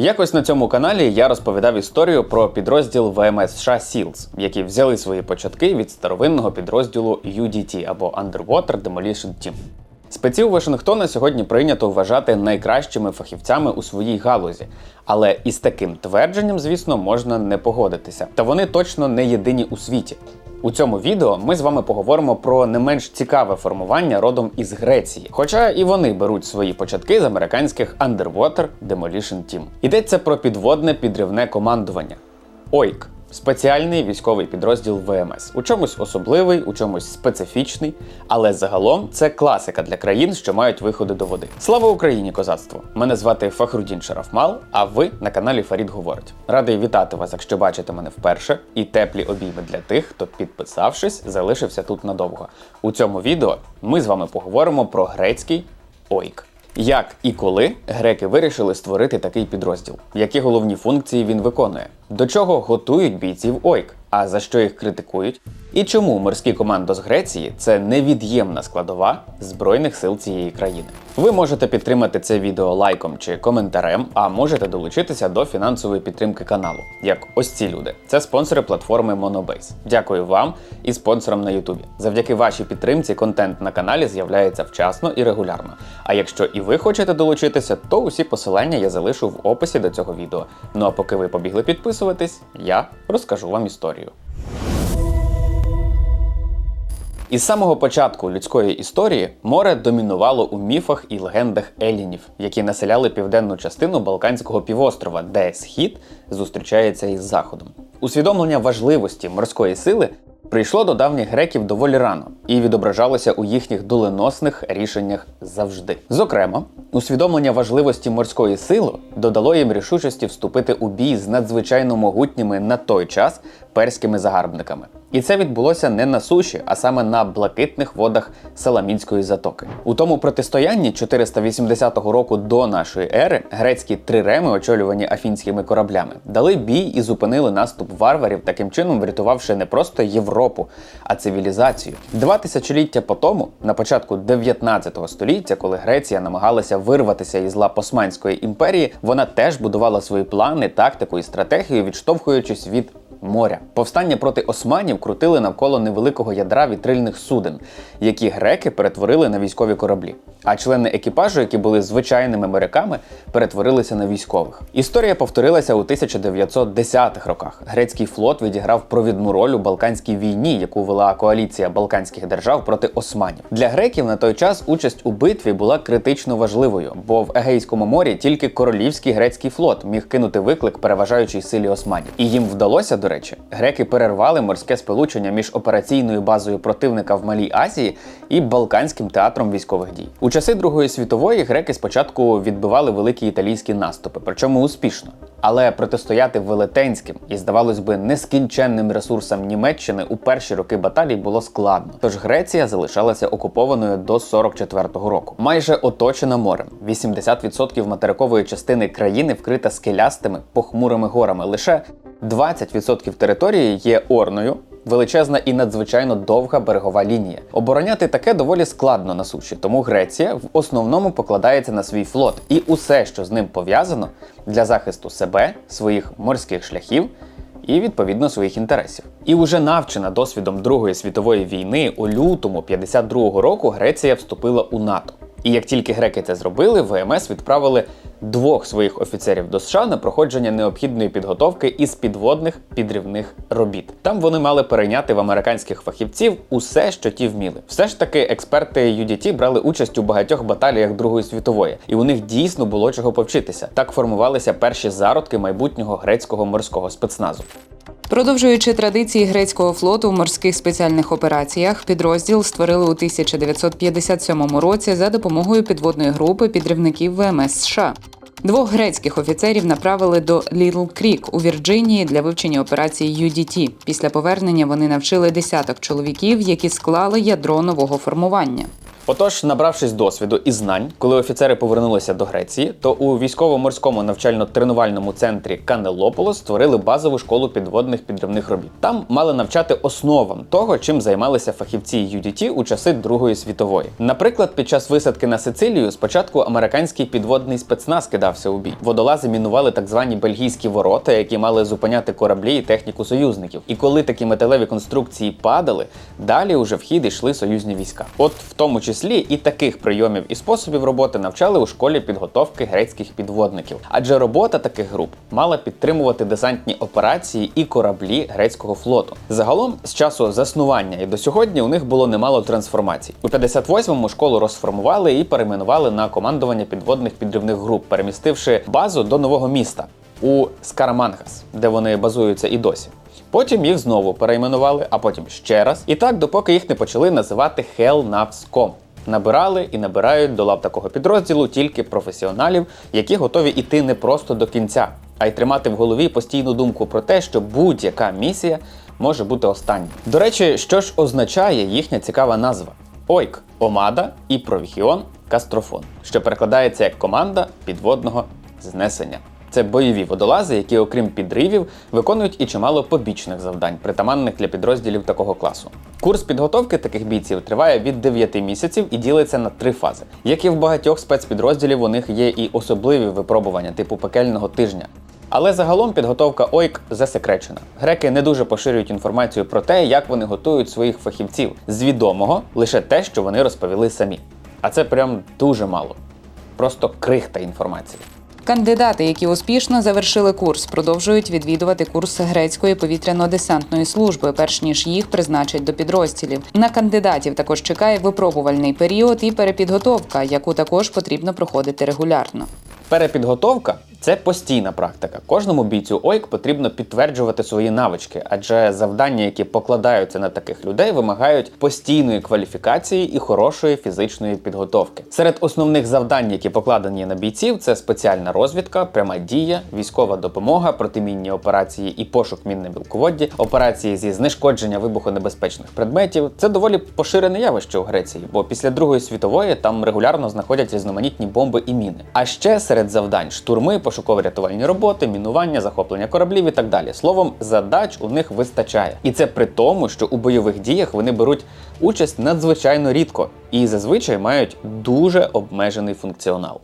Якось на цьому каналі я розповідав історію про підрозділ ВМС США SEALS, які взяли свої початки від старовинного підрозділу UDT або Underwater Demolition Team. Спеців Вашингтона сьогодні прийнято вважати найкращими фахівцями у своїй галузі, але із таким твердженням, звісно, можна не погодитися. Та вони точно не єдині у світі. У цьому відео ми з вами поговоримо про не менш цікаве формування родом із Греції, хоча і вони беруть свої початки з американських Underwater Demolition Team. Йдеться про підводне підривне командування ОЙК. Спеціальний військовий підрозділ ВМС. У чомусь особливий, у чомусь специфічний, але загалом це класика для країн, що мають виходи до води. Слава Україні, козацтво! Мене звати Фахрудін Шарафмал, а ви на каналі Фарід Говорить. Радий вітати вас, якщо бачите мене вперше, і теплі обійми для тих, хто, підписавшись, залишився тут надовго. У цьому відео ми з вами поговоримо про грецький ОЙК. Як і коли греки вирішили створити такий підрозділ? Які головні функції він виконує? До чого готують бійців ОЙК? А за що їх критикують? І чому морські командо з Греції це невід'ємна складова збройних сил цієї країни? Ви можете підтримати це відео лайком чи коментарем, а можете долучитися до фінансової підтримки каналу, як ось ці люди. Це спонсори платформи Monobase. Дякую вам і спонсорам на Ютубі. Завдяки вашій підтримці контент на каналі з'являється вчасно і регулярно. А якщо і ви хочете долучитися, то усі посилання я залишу в описі до цього відео. Ну а поки ви побігли підписуватись, я розкажу вам історію. Із самого початку людської історії море домінувало у міфах і легендах елінів, які населяли південну частину Балканського півострова, де схід зустрічається із заходом. Усвідомлення важливості морської сили прийшло до давніх греків доволі рано і відображалося у їхніх доленосних рішеннях завжди. Зокрема, усвідомлення важливості морської сили додало їм рішучості вступити у бій з надзвичайно могутніми на той час перськими загарбниками. І це відбулося не на суші, а саме на блакитних водах Саламінської затоки. У тому протистоянні 480 року до нашої ери грецькі триреми, очолювані афінськими кораблями, дали бій і зупинили наступ варварів, таким чином врятувавши не просто Європу, а цивілізацію. Два тисячоліття по тому, на початку 19 століття, коли Греція намагалася вирватися із лап Османської імперії, вона теж будувала свої плани, тактику і стратегію, відштовхуючись від моря. Повстання проти османів крутили навколо невеликого ядра вітрильних суден, які греки перетворили на військові кораблі. А члени екіпажу, які були звичайними моряками, перетворилися на військових. Історія повторилася у 1910-х роках. Грецький флот відіграв провідну роль у Балканській війні, яку вела коаліція Балканських держав проти османів. Для греків на той час участь у битві була критично важливою, бо в Егейському морі тільки королівський грецький флот міг кинути виклик переважаючій силі османів. І їм вдалося, до речі, греки перервали морське сполучення між операційною базою противника в Малій Азії і Балканським театром військових дій. У часи Другої світової греки спочатку відбивали великі італійські наступи, причому успішно. Але протистояти велетенським і, здавалось би, нескінченним ресурсам Німеччини у перші роки баталій було складно. Тож Греція залишалася окупованою до 44-го року, майже оточена морем. 80% материкової частини країни вкрита скелястими похмурими горами. Лише 20% території є орною. Величезна і надзвичайно довга берегова лінія. Обороняти таке доволі складно на суші, тому Греція в основному покладається на свій флот і усе, що з ним пов'язано, для захисту себе, своїх морських шляхів і відповідно своїх інтересів. І уже навчена досвідом Другої світової війни у лютому 52-го року Греція вступила у НАТО. І як тільки греки це зробили, ВМС відправили двох своїх офіцерів до США на проходження необхідної підготовки із підводних підривних робіт. Там вони мали перейняти в американських фахівців усе, що ті вміли. Все ж таки, експерти UDT брали участь у багатьох баталіях Другої світової, і у них дійсно було чого повчитися. Так формувалися перші зародки майбутнього грецького морського спецназу. Продовжуючи традиції грецького флоту в морських спеціальних операціях, підрозділ створили у 1957 році за допомогою підводної групи підривників ВМС США. Двох грецьких офіцерів направили до Літл Крік у Вірджинії для вивчення операції UDT. Після повернення вони навчили десяток чоловіків, які склали ядро нового формування. Отож, набравшись досвіду і знань, коли офіцери повернулися до Греції, то у військово-морському навчально-тренувальному центрі Канелополос створили базову школу підводних підривних робіт. Там мали навчати основам того, чим займалися фахівці UDT у часи Другої світової. Наприклад, під час висадки на Сицилію спочатку американський підводний спецназ кидався у бій. Водолази мінували так звані бельгійські ворота, які мали зупиняти кораблі і техніку союзників. І коли такі металеві конструкції падали, далі уже в хід йшли союзні війська. От в тому числі і таких прийомів і способів роботи навчали у школі підготовки грецьких підводників. Адже робота таких груп мала підтримувати десантні операції і кораблі грецького флоту. Загалом, з часу заснування і до сьогодні у них було немало трансформацій. У 58-му школу розформували і перейменували на командування підводних підривних груп, перемістивши базу до нового міста у Скарамангас, де вони базуються і досі. Потім їх знову перейменували, а потім ще раз. І так, допоки їх не почали називати Hellnavscom. Набирали і набирають до лав такого підрозділу тільки професіоналів, які готові йти не просто до кінця, а й тримати в голові постійну думку про те, що будь-яка місія може бути останньою. До речі, що ж означає їхня цікава назва? Ойк Омада і Провіхіон Кастрофон, що перекладається як команда підводного знесення. Це бойові водолази, які, окрім підривів, виконують і чимало побічних завдань, притаманних для підрозділів такого класу. Курс підготовки таких бійців триває від 9 місяців і ділиться на три фази. Як і в багатьох спецпідрозділів, у них є і особливі випробування, типу пекельного тижня. Але загалом підготовка ОЙК засекречена. Греки не дуже поширюють інформацію про те, як вони готують своїх фахівців. З відомого лише те, що вони розповіли самі. А це прям дуже мало. Просто крихта інформації. Кандидати, які успішно завершили курс, продовжують відвідувати курс грецької повітряно-десантної служби, перш ніж їх призначать до підрозділів. На кандидатів також чекає випробувальний період і перепідготовка, яку також потрібно проходити регулярно. Перепідготовка це постійна практика. Кожному бійцю ОЙК потрібно підтверджувати свої навички, адже завдання, які покладаються на таких людей, вимагають постійної кваліфікації і хорошої фізичної підготовки. Серед основних завдань, які покладені на бійців, це спеціальна розвідка, пряма дія, військова допомога, протимінні операції і пошук мін на мілководді, операції зі знешкодження вибухонебезпечних предметів. Це доволі поширене явище у Греції, бо після Другої світової там регулярно знаходять різноманітні бомби і міни. А ще серед завдань штурми, пошуково-рятувальні роботи, мінування, захоплення кораблів і так далі. Словом, задач у них вистачає. І це при тому, що у бойових діях вони беруть участь надзвичайно рідко і зазвичай мають дуже обмежений функціонал.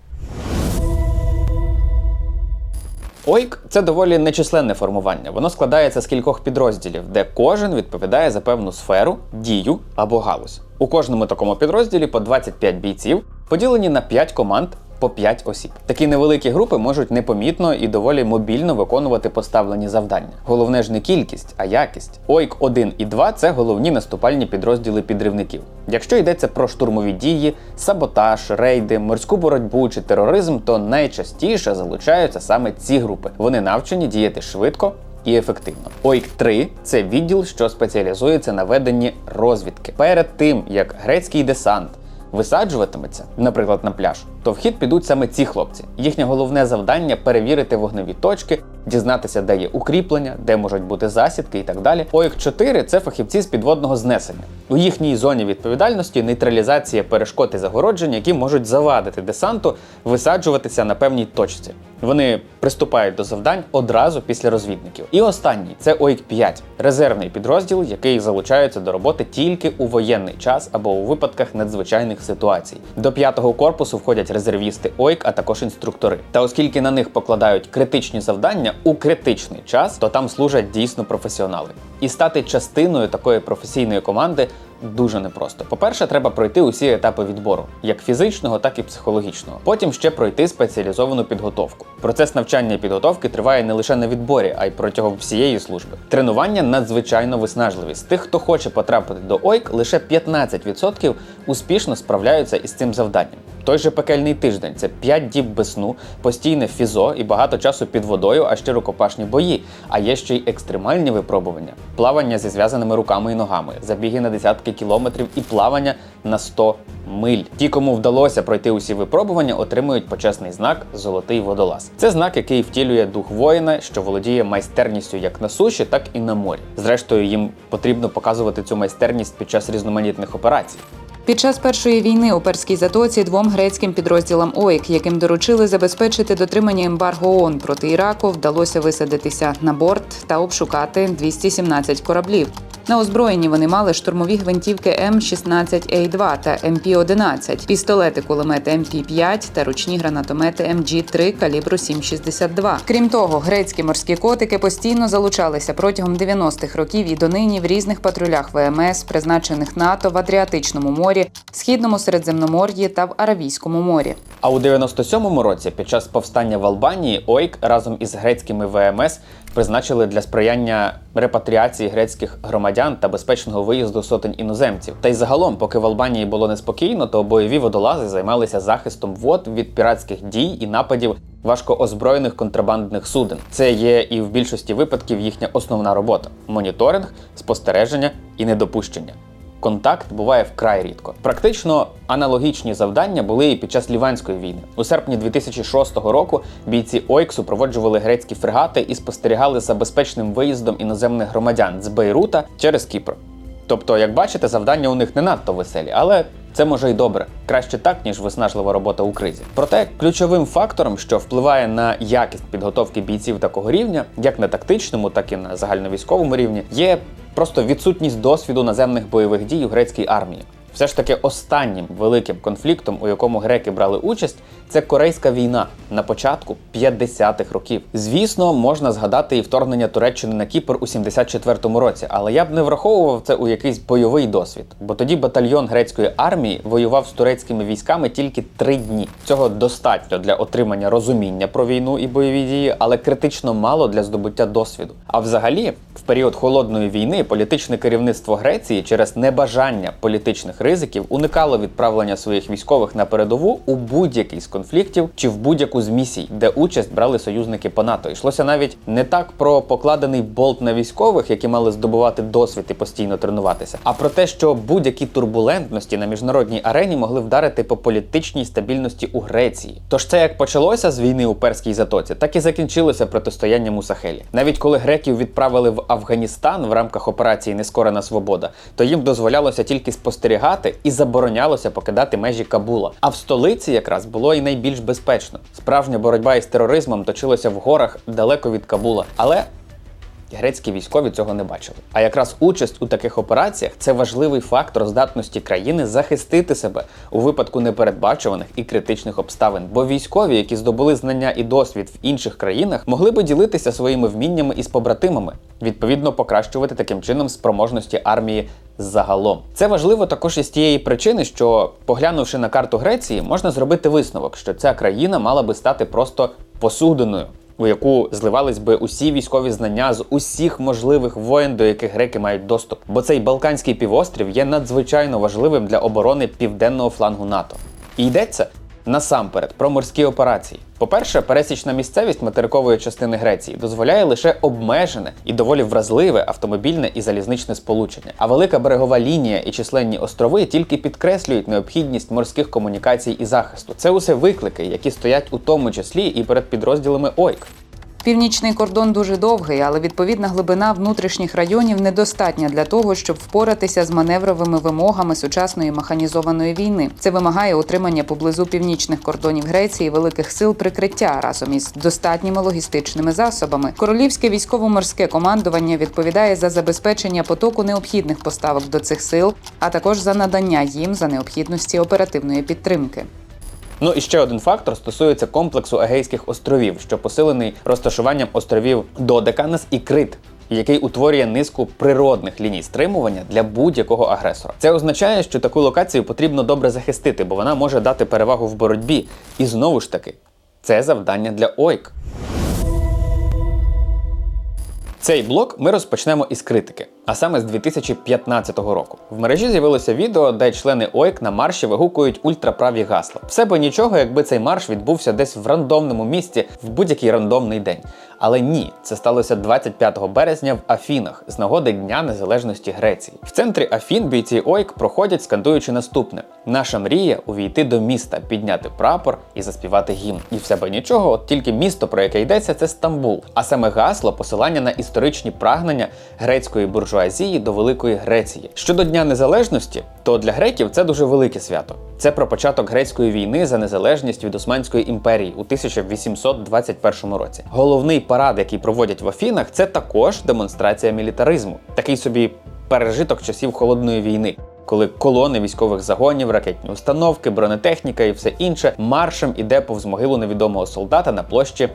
ОЙК це доволі нечисленне формування. Воно складається з кількох підрозділів, де кожен відповідає за певну сферу, дію або галузь. У кожному такому підрозділі по 25 бійців, поділені на 5 команд по 5 осіб. Такі невеликі групи можуть непомітно і доволі мобільно виконувати поставлені завдання. Головне ж не кількість, а якість. ОЙК 1 і 2 це головні наступальні підрозділи підривників. Якщо йдеться про штурмові дії, саботаж, рейди, морську боротьбу чи тероризм, то найчастіше залучаються саме ці групи. Вони навчені діяти швидко. І ефективно. ОЙК 3 це відділ, що спеціалізується на веденні розвідки. Перед тим як грецький десант висаджуватиметься, наприклад, на пляж, то в хід підуть саме ці хлопці. Їхнє головне завдання перевірити вогневі точки, дізнатися, де є укріплення, де можуть бути засідки і так далі. ОІК 4 це фахівці з підводного знесення. У їхній зоні відповідальності нейтралізація перешкод і загороджень, які можуть завадити десанту висаджуватися на певній точці. Вони приступають до завдань одразу після розвідників. І останній це ОІК 5 резервний підрозділ, який залучається до роботи тільки у воєнний час або у випадках надзвичайних ситуацій. До п'ятого корпусу входять резервісти ОЙК, а також інструктори. Та оскільки на них покладають критичні завдання у критичний час, то там служать дійсно професіонали. І стати частиною такої професійної команди дуже непросто. По-перше, треба пройти усі етапи відбору, як фізичного, так і психологічного. Потім ще пройти спеціалізовану підготовку. Процес навчання і підготовки триває не лише на відборі, а й протягом всієї служби. Тренування надзвичайно виснажливі. З тих, хто хоче потрапити до ОЙК, лише 15% успішно справляються із цим завданням. Той же пекельний тиждень це 5 діб без сну, постійне фізо і багато часу під водою, а ще рукопашні бої. А є ще й екстремальні випробування: плавання зі зв'язаними руками і ногами, забіги на десятки кілометрів і плавання на 100 миль. Ті, кому вдалося пройти усі випробування, отримують почесний знак Золотий водолаз. Це знак, який втілює дух воїна, що володіє майстерністю як на суші, так і на морі. Зрештою, їм потрібно показувати цю майстерність під час різноманітних операцій. Під час першої війни у перській затоці двом грецьким підрозділам ОІК, яким доручили забезпечити дотримання ембарго ООН проти Іраку, вдалося висадитися на борт та обшукати 217 кораблів. На озброєнні вони мали штурмові гвинтівки М16А2 та МП-11, пістолети, кулемети МП-5 та ручні гранатомети МГ-3 калібру 7,62. Крім того, грецькі морські котики постійно залучалися протягом 90-х років і донині в різних патрулях ВМС, призначених НАТО в Адріатичному морі, Східному Середземномор'ї та в Аравійському морі. А у 97-му році, під час повстання в Албанії, ОІК разом із грецькими ВМС призначили для сприяння репатріації грецьких громадян та безпечного виїзду сотень іноземців. Та й загалом, поки в Албанії було неспокійно, то бойові водолази займалися захистом вод від піратських дій і нападів важкоозброєних контрабандних суден. Це є і в більшості випадків їхня основна робота: моніторинг, спостереження і недопущення. Контакт буває вкрай рідко. Практично аналогічні завдання були і під час Ліванської війни. У серпні 2006 року бійці ОЙК супроводжували грецькі фрегати і спостерігали за безпечним виїздом іноземних громадян з Бейрута через Кіпр. Тобто, як бачите, завдання у них не надто веселі, але це може й добре. Краще так, ніж виснажлива робота у кризі. Проте ключовим фактором, що впливає на якість підготовки бійців такого рівня, як на тактичному, так і на загальновійськовому рівні, є просто відсутність досвіду наземних бойових дій у грецькій армії. Все ж таки, останнім великим конфліктом, у якому греки брали участь, це Корейська війна на початку 50-х років. Звісно, можна згадати і вторгнення Туреччини на Кіпр у 74-му році, але я б не враховував це у якийсь бойовий досвід, бо тоді батальйон грецької армії воював з турецькими військами тільки три дні. Цього достатньо для отримання розуміння про війну і бойові дії, але критично мало для здобуття досвіду. А взагалі, в період холодної війни політичне керівництво Греції через небажання політичних ризиків уникало відправлення своїх військових на передову у будь-який з конфліктів чи в будь-яку з місій, де участь брали союзники по НАТО. Йшлося навіть не так про покладений болт на військових, які мали здобувати досвід і постійно тренуватися, а про те, що будь-які турбулентності на міжнародній арені могли вдарити по політичній стабільності у Греції. Тож це як почалося з війни у перській затоці, так і закінчилося протистоянням у Сахелі. Навіть коли греків відправили в Афганістан в рамках операції Нескорена свобода, то їм дозволялося тільки спостерігати і заборонялося покидати межі Кабула. А в столиці якраз було і найбільш безпечно. Справжня боротьба із тероризмом точилася в горах далеко від Кабула. Але Грецькі військові цього не бачили. А якраз участь у таких операціях це важливий фактор здатності країни захистити себе у випадку непередбачуваних і критичних обставин. Бо військові, які здобули знання і досвід в інших країнах, могли би ділитися своїми вміннями із побратимами, відповідно покращувати таким чином спроможності армії загалом. Це важливо також із тієї причини, що поглянувши на карту Греції, можна зробити висновок, що ця країна мала би стати просто посудиною у яку зливались би усі військові знання з усіх можливих воєн, до яких греки мають доступ. Бо цей Балканський півострів є надзвичайно важливим для оборони південного флангу НАТО. І йдеться насамперед про морські операції. По-перше, пересічна місцевість материкової частини Греції дозволяє лише обмежене і доволі вразливе автомобільне і залізничне сполучення. А велика берегова лінія і численні острови тільки підкреслюють необхідність морських комунікацій і захисту. Це усе виклики, які стоять у тому числі і перед підрозділами ОЙК. Північний кордон дуже довгий, але відповідна глибина внутрішніх районів недостатня для того, щоб впоратися з маневровими вимогами сучасної механізованої війни. Це вимагає утримання поблизу північних кордонів Греції великих сил прикриття разом із достатніми логістичними засобами. Королівське військово-морське командування відповідає за забезпечення потоку необхідних поставок до цих сил, а також за надання їм за необхідності оперативної підтримки. Ну і ще один фактор стосується комплексу Егейських островів, що посилений розташуванням островів Додеканес і Крит. Який утворює низку природних ліній стримування для будь-якого агресора. Це означає, що таку локацію потрібно добре захистити, бо вона може дати перевагу в боротьбі. І знову ж таки, це завдання для ОЙК. Цей блок ми розпочнемо із критики, а саме з 2015 року. В мережі з'явилося відео, де члени ОЕК на марші вигукують ультраправі гасла. Все би нічого, якби цей марш відбувся десь в рандомному місці в будь-який рандомний день. Але ні, це сталося 25 березня в Афінах з нагоди Дня Незалежності Греції. В центрі Афін бійці ОЙК проходять, скандуючи наступне: наша мрія увійти до міста, підняти прапор і заспівати гімн. І все би нічого, от тільки місто, про яке йдеться, це Стамбул. А саме гасло посилання на історичні прагнення грецької Північної Азії до Великої Греції. Щодо Дня Незалежності, то для греків це дуже велике свято. Це про початок грецької війни за незалежність від Османської імперії у 1821 році. Головний парад, який проводять в Афінах, це також демонстрація мілітаризму, такий собі пережиток часів холодної війни. Коли колони військових загонів, ракетні установки, бронетехніка і все інше маршем іде повз могилу невідомого солдата на площі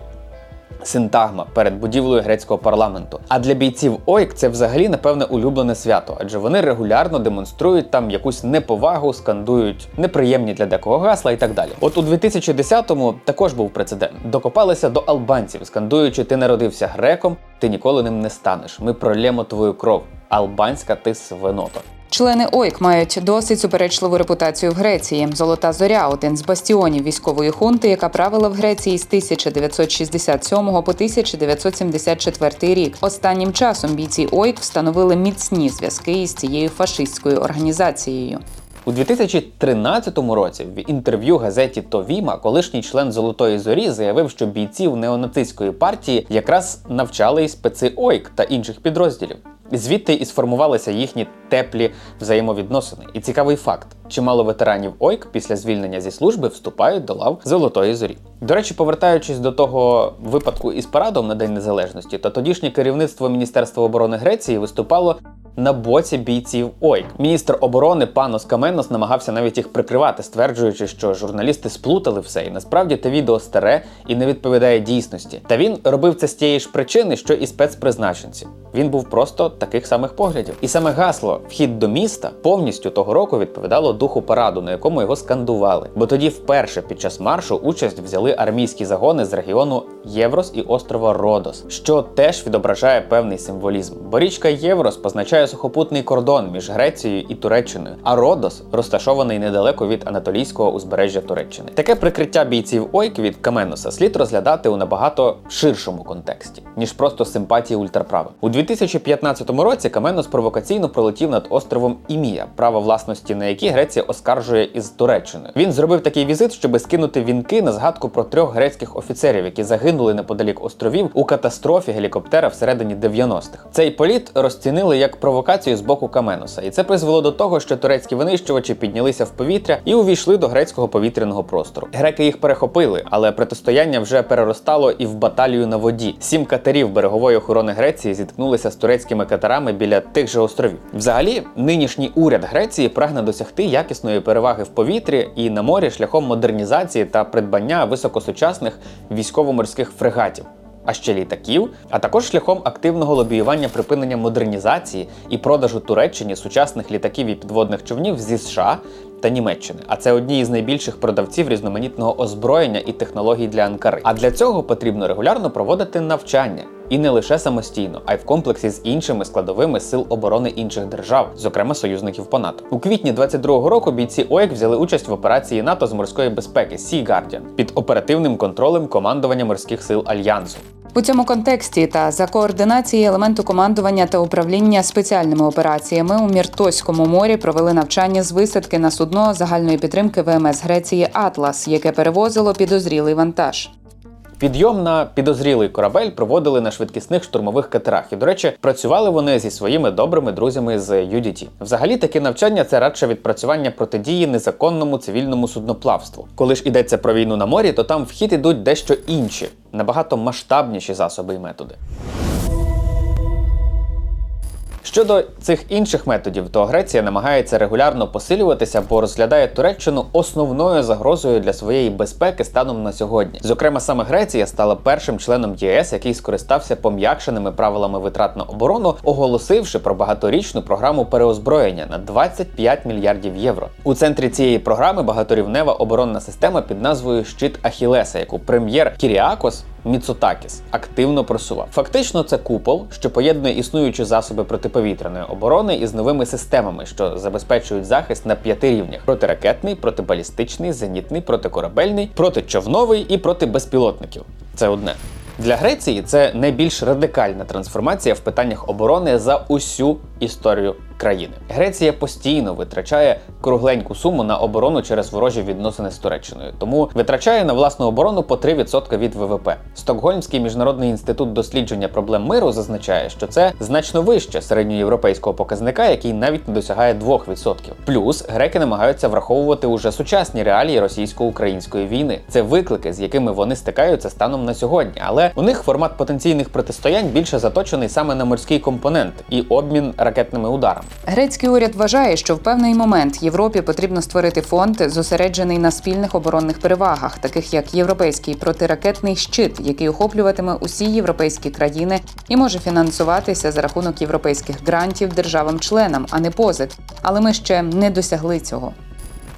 Синтагма перед будівлею грецького парламенту. А для бійців ОЙК це взагалі напевне улюблене свято, адже вони регулярно демонструють там якусь неповагу, скандують неприємні для декого гасла і так далі. От у 2010-му також був прецедент. Докопалися до албанців, скандуючи Ти народився греком, ти ніколи ним не станеш. Ми пролємо твою кров. Албанська ти свинота. Члени ОЙК мають досить суперечливу репутацію в Греції. Золота зоря один з бастіонів військової хунти, яка правила в Греції з 1967 по 1974 рік. Останнім часом бійці ОЙК встановили міцні зв'язки із цією фашистською організацією. У 2013 році в інтерв'ю газеті Товіма колишній член Золотої зорі заявив, що бійців неонацистської партії якраз навчали і специ ОЙК та інших підрозділів. Звідти і сформувалися їхні теплі взаємовідносини. І цікавий факт: чимало ветеранів ОЙК після звільнення зі служби вступають до лав Золотої зорі. До речі, повертаючись до того випадку із парадом на День Незалежності, то тодішнє керівництво Міністерства оборони Греції виступало на боці бійців ОЙК. Міністр оборони Панос Каменос намагався навіть їх прикривати, стверджуючи, що журналісти сплутали все, і насправді те відео старе і не відповідає дійсності. Та він робив це з тієї ж причини, що і спецпризначенці. Він був просто таких самих поглядів. І саме гасло Вхід до міста повністю того року відповідало духу параду, на якому його скандували. Бо тоді вперше під час маршу участь взяли армійські загони з регіону Єврос і острова Родос, що теж відображає певний символізм. Бо річка Єврос позначає сухопутний кордон між Грецією і Туреччиною, а Родос розташований недалеко від Анатолійського узбережжя Туреччини. Таке прикриття бійців Ойк від Каменоса слід розглядати у набагато ширшому контексті, ніж просто симпатії ультраправих. У 2015 році Каменос провокаційно пролетів над островом Імія, право власності на які Греція оскаржує із Туреччиною. Він зробив такий візит, щоб скинути вінки на згадку про трьох грецьких офіцерів, які загинули неподалік островів у катастрофі гелікоптера всередині 90-х. Цей політ розцінили як провокацію з боку Каменоса, і це призвело до того, що турецькі винищувачі піднялися в повітря і увійшли до грецького повітряного простору. Греки їх перехопили, але протистояння вже переростало і в баталію на воді. Сім катерів берегової охорони Греції зіткнулися з турецькими катерами біля тих же островів. Взагалі, нинішній уряд Греції прагне досягти якісної переваги в повітрі і на морі шляхом модернізації та придбання високосучасних військово-морських фрегатів. А ще літаків, а також шляхом активного лобіювання припинення модернізації і продажу Туреччині сучасних літаків і підводних човнів зі США та Німеччини. А це одні із найбільших продавців різноманітного озброєння і технологій для Анкари. А для цього потрібно регулярно проводити навчання. І не лише самостійно, а й в комплексі з іншими складовими сил оборони інших держав, зокрема союзників по НАТО. У квітні 22-го року бійці ОЕК взяли участь в операції НАТО з морської безпеки Sea Guardian під оперативним контролем командування морських сил Альянсу. У цьому контексті та за координації елементу командування та управління спеціальними операціями у Міртоському морі провели навчання з висадки на судно загальної підтримки ВМС Греції Атлас, яке перевозило підозрілий вантаж. Підйом на підозрілий корабель проводили на швидкісних штурмових катерах. І, до речі, працювали вони зі своїми добрими друзями з UDT. Взагалі, таке навчання це радше відпрацювання протидії незаконному цивільному судноплавству. Коли ж йдеться про війну на морі, то там в хід ідуть дещо інші, набагато масштабніші засоби і методи. Щодо цих інших методів, то Греція намагається регулярно посилюватися, бо розглядає Туреччину основною загрозою для своєї безпеки станом на сьогодні. Зокрема, саме Греція стала першим членом ЄС, який скористався пом'якшеними правилами витрат на оборону, оголосивши про багаторічну програму переозброєння на 25 мільярдів євро. У центрі цієї програми багаторівнева оборонна система під назвою Щит Ахілеса, яку прем'єр Кіріакос Міцутакіс активно просував. Фактично, це купол, що поєднує існуючі засоби протиповітряної оборони із новими системами, що забезпечують захист на п'яти рівнях: протиракетний, протибалістичний, зенітний, протикорабельний, протичовновий і проти безпілотників. Це одне. Для Греції це найбільш радикальна трансформація в питаннях оборони за усю історію країни. Греція постійно витрачає кругленьку суму на оборону через ворожі відносини з Туреччиною, тому витрачає на власну оборону по 3% від ВВП. Стокгольмський міжнародний інститут дослідження проблем миру зазначає, що це значно вище середньоєвропейського показника, який навіть не досягає 2%. Плюс греки намагаються враховувати уже сучасні реалії російсько-української війни. Це виклики, з якими вони стикаються станом на сьогодні. Але у них формат потенційних протистоянь більше заточений саме на морський компонент і обмін ракетними ударами. Грецький уряд вважає, що в певний момент Європі потрібно створити фонд, зосереджений на спільних оборонних перевагах, таких як європейський протиракетний щит, який охоплюватиме усі європейські країни і може фінансуватися за рахунок європейських грантів державам-членам, а не позик. Але ми ще не досягли цього.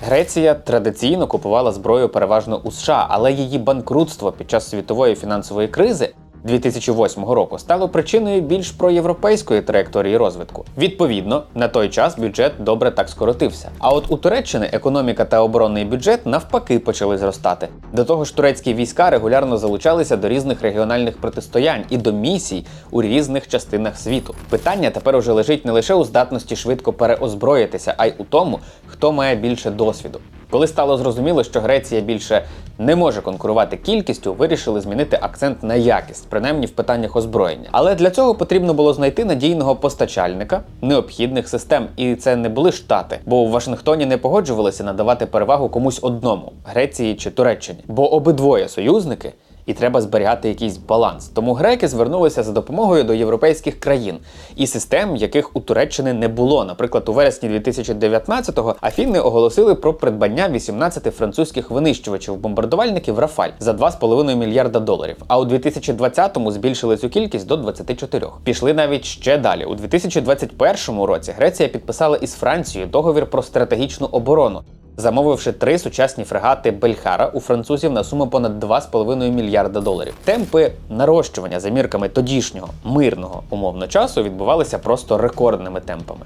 Греція традиційно купувала зброю переважно у США, але її банкрутство під час світової фінансової кризи 2008 року стало причиною більш проєвропейської траєкторії розвитку. Відповідно, на той час бюджет добре так скоротився. А от у Туреччини економіка та оборонний бюджет навпаки почали зростати. До того ж, турецькі війська регулярно залучалися до різних регіональних протистоянь і до місій у різних частинах світу. Питання тепер уже лежить не лише у здатності швидко переозброїтися, а й у тому, хто має більше досвіду. Коли стало зрозуміло, що Греція більше не може конкурувати кількістю, вирішили змінити акцент на якість, принаймні в питаннях озброєння. Але для цього потрібно було знайти надійного постачальника необхідних систем, і це не були штати, бо у Вашингтоні не погоджувалися надавати перевагу комусь одному Греції чи Туреччині, бо обидвоє союзники. І треба зберігати якийсь баланс. Тому греки звернулися за допомогою до європейських країн і систем, яких у Туреччини не було. Наприклад, у вересні 2019-го Афіни оголосили про придбання 18 французьких винищувачів бомбардувальників Рафаль за 2,5 мільярда доларів. А у 2020-му збільшили цю кількість до 24. Пішли навіть ще далі. У 2021 році Греція підписала із Францією договір про стратегічну оборону замовивши три сучасні фрегати Бельхара у французів на суму понад 2,5 мільярда доларів. Темпи нарощування за мірками тодішнього мирного умовно часу відбувалися просто рекордними темпами.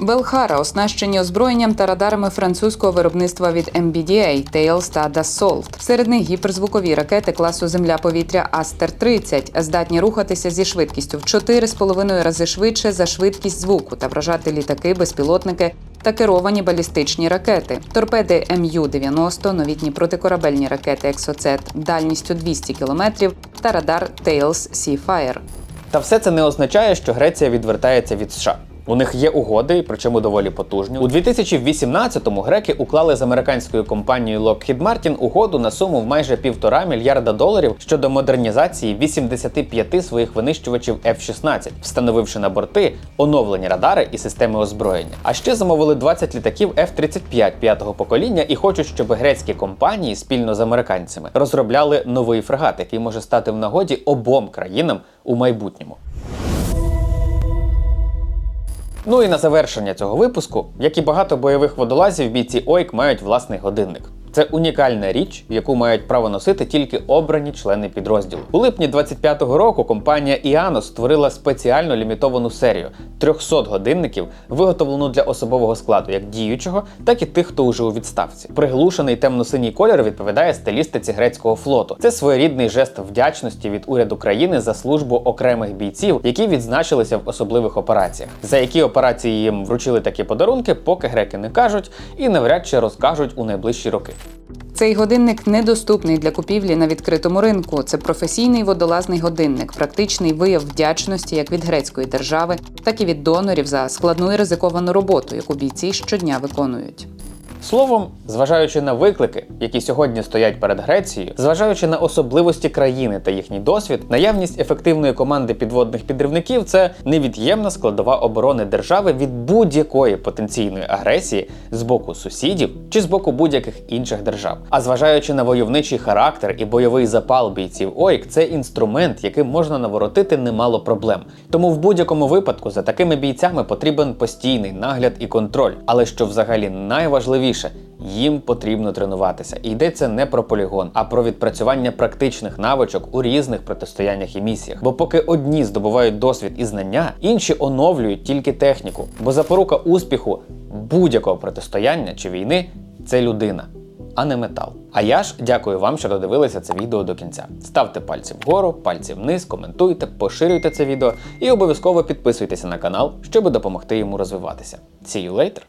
Белхара оснащені озброєнням та радарами французького виробництва від MBDA, Tails та Dassault. Серед них гіперзвукові ракети класу Земля-повітря Астер-30 здатні рухатися зі швидкістю в 4,5 рази швидше за швидкість звуку та вражати літаки, безпілотники та керовані балістичні ракети. Торпеди МЮ-90, новітні протикорабельні ракети Ексоцет дальністю 200 км та радар Tails Seafire. Та все це не означає, що Греція відвертається від США. У них є угоди, причому доволі потужні. У 2018-му греки уклали з американською компанією Lockheed Martin угоду на суму в майже півтора мільярда доларів щодо модернізації 85 своїх винищувачів F-16, встановивши на борти оновлені радари і системи озброєння. А ще замовили 20 літаків F-35 п'ятого покоління і хочуть, щоб грецькі компанії спільно з американцями розробляли новий фрегат, який може стати в нагоді обом країнам у майбутньому. Ну і на завершення цього випуску, як і багато бойових водолазів, бійці ОЙК мають власний годинник. Це унікальна річ, яку мають право носити тільки обрані члени підрозділу. У липні 25-го року компанія Іано створила спеціально лімітовану серію 300 годинників, виготовлену для особового складу, як діючого, так і тих, хто уже у відставці. Приглушений темно-синій колір відповідає стилістиці грецького флоту. Це своєрідний жест вдячності від уряду країни за службу окремих бійців, які відзначилися в особливих операціях. За які операції їм вручили такі подарунки, поки греки не кажуть і навряд чи розкажуть у найближчі роки. Цей годинник недоступний для купівлі на відкритому ринку. Це професійний водолазний годинник, практичний вияв вдячності як від грецької держави, так і від донорів за складну і ризиковану роботу, яку бійці щодня виконують. Словом, зважаючи на виклики, які сьогодні стоять перед Грецією, зважаючи на особливості країни та їхній досвід, наявність ефективної команди підводних підривників це невід'ємна складова оборони держави від будь-якої потенційної агресії з боку сусідів чи з боку будь-яких інших держав. А зважаючи на войовничий характер і бойовий запал бійців ОІК, це інструмент, яким можна наворотити немало проблем. Тому в будь-якому випадку за такими бійцями потрібен постійний нагляд і контроль. Але що взагалі найважливіше. Їм потрібно тренуватися. І йдеться не про полігон, а про відпрацювання практичних навичок у різних протистояннях і місіях. Бо поки одні здобувають досвід і знання, інші оновлюють тільки техніку. Бо запорука успіху будь-якого протистояння чи війни це людина. а не метал. А я ж дякую вам, що додивилися це відео до кінця. Ставте пальці вгору, пальці вниз, коментуйте, поширюйте це відео і обов'язково підписуйтеся на канал, щоб допомогти йому розвиватися. See you later,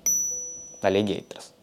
alligators!